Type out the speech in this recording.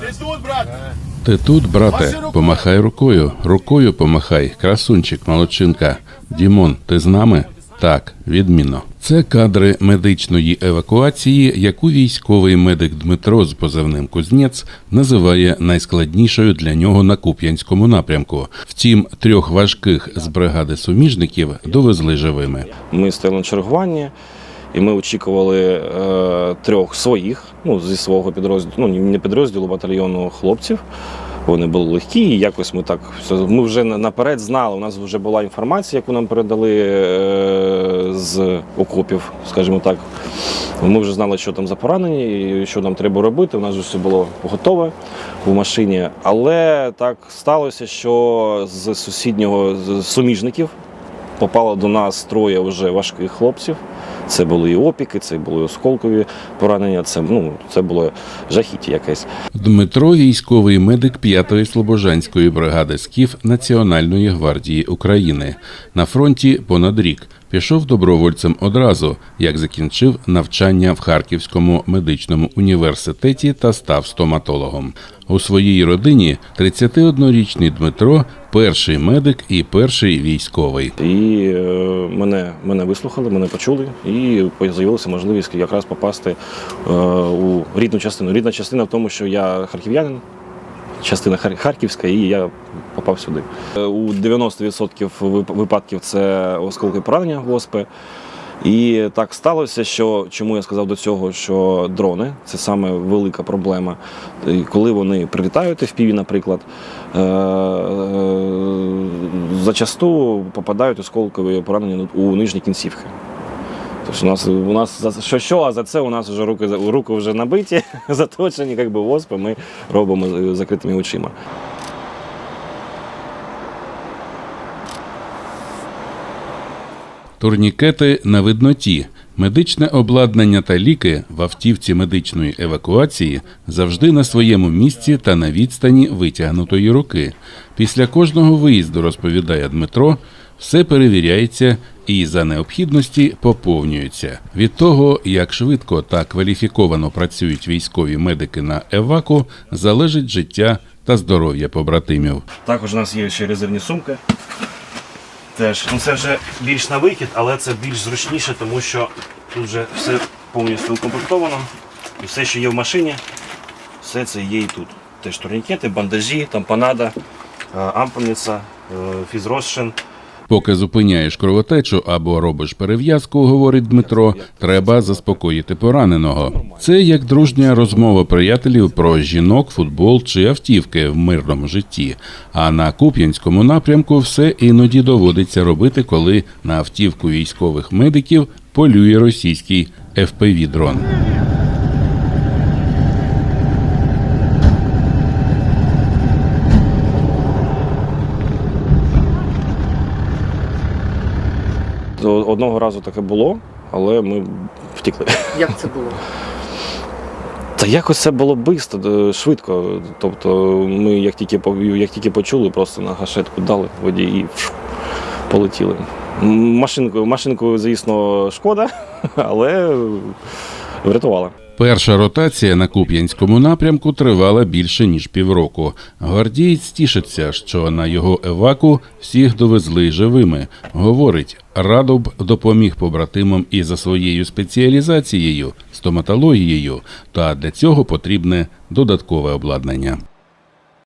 Ти тут, брат? Ти тут, брате, помахай рукою, рукою помахай, красунчик, молодчинка. Дімон, ти з нами? Так, відмінно. Це кадри медичної евакуації, яку військовий медик Дмитро з позивним Кузнєц називає найскладнішою для нього на Куп'янському напрямку. Втім, трьох важких з бригади суміжників довезли живими. Ми стояли на чергуванні, і ми очікували е, трьох своїх, ну, зі свого підрозділу, ну не підрозділу батальйону хлопців. Вони були легкі, і якось ми так все- ми вже на- наперед знали. У нас вже була інформація, яку нам передали е, з окопів, скажімо так. Ми вже знали, що там за поранені і що нам треба робити. У нас вже все було готове в машині. Але так сталося, що з сусіднього з суміжників попало до нас троє вже важких хлопців. Це були і опіки, це були осколкові поранення. Це ну це було жахіття якесь. Дмитро військовий медик 5-ї Слобожанської бригади СКІФ Національної гвардії України. На фронті понад рік пішов добровольцем одразу, як закінчив навчання в Харківському медичному університеті та став стоматологом. У своїй родині 31-річний Дмитро перший медик і перший військовий. І е, мене, мене вислухали, мене почули, і з'явилася можливість якраз попасти е, у рідну частину. Рідна частина в тому, що я харків'янин, частина Харківська, і я попав сюди. Е, У 90% випадків це осколки поранення в ОСП. І так сталося, що чому я сказав до цього, що дрони це саме велика проблема. І коли вони прилітають в піві, наприклад, е, е, зачасту попадають осколкові поранення у нижні кінцівки. Тобто у нас у нас що що, а за це у нас вже руки руки вже набиті, заточені, як би оспи, ми робимо з закритими очима. Турнікети на видноті. Медичне обладнання та ліки в автівці медичної евакуації завжди на своєму місці та на відстані витягнутої руки. Після кожного виїзду, розповідає Дмитро, все перевіряється і за необхідності поповнюється. Від того, як швидко та кваліфіковано працюють військові медики на еваку, залежить життя та здоров'я побратимів. Також у нас є ще резервні сумки. Теж ну це вже більш на вихід, але це більш зручніше, тому що тут вже все повністю укомплектовано. І все, що є в машині, все це є і тут. Теж турнікети, бандажі, тампонада, е, ампульниця, е, фізрозчин. Поки зупиняєш кровотечу або робиш перев'язку, говорить Дмитро, треба заспокоїти пораненого. Це як дружня розмова приятелів про жінок, футбол чи автівки в мирному житті. А на Куп'янському напрямку все іноді доводиться робити, коли на автівку військових медиків полює російський fpv дрон Одного разу таке було, але ми втекли. Як це було? Та якось це було бисто, швидко. Тобто ми як тільки, як тільки почули, просто на гашетку дали воді і фш, полетіли. Машинку, машинку, звісно, шкода, але врятувала. Перша ротація на Куп'янському напрямку тривала більше ніж півроку. Гвардієць тішиться, що на його еваку всіх довезли живими. Говорить, Радоб допоміг побратимам і за своєю спеціалізацією, стоматологією, та для цього потрібне додаткове обладнання.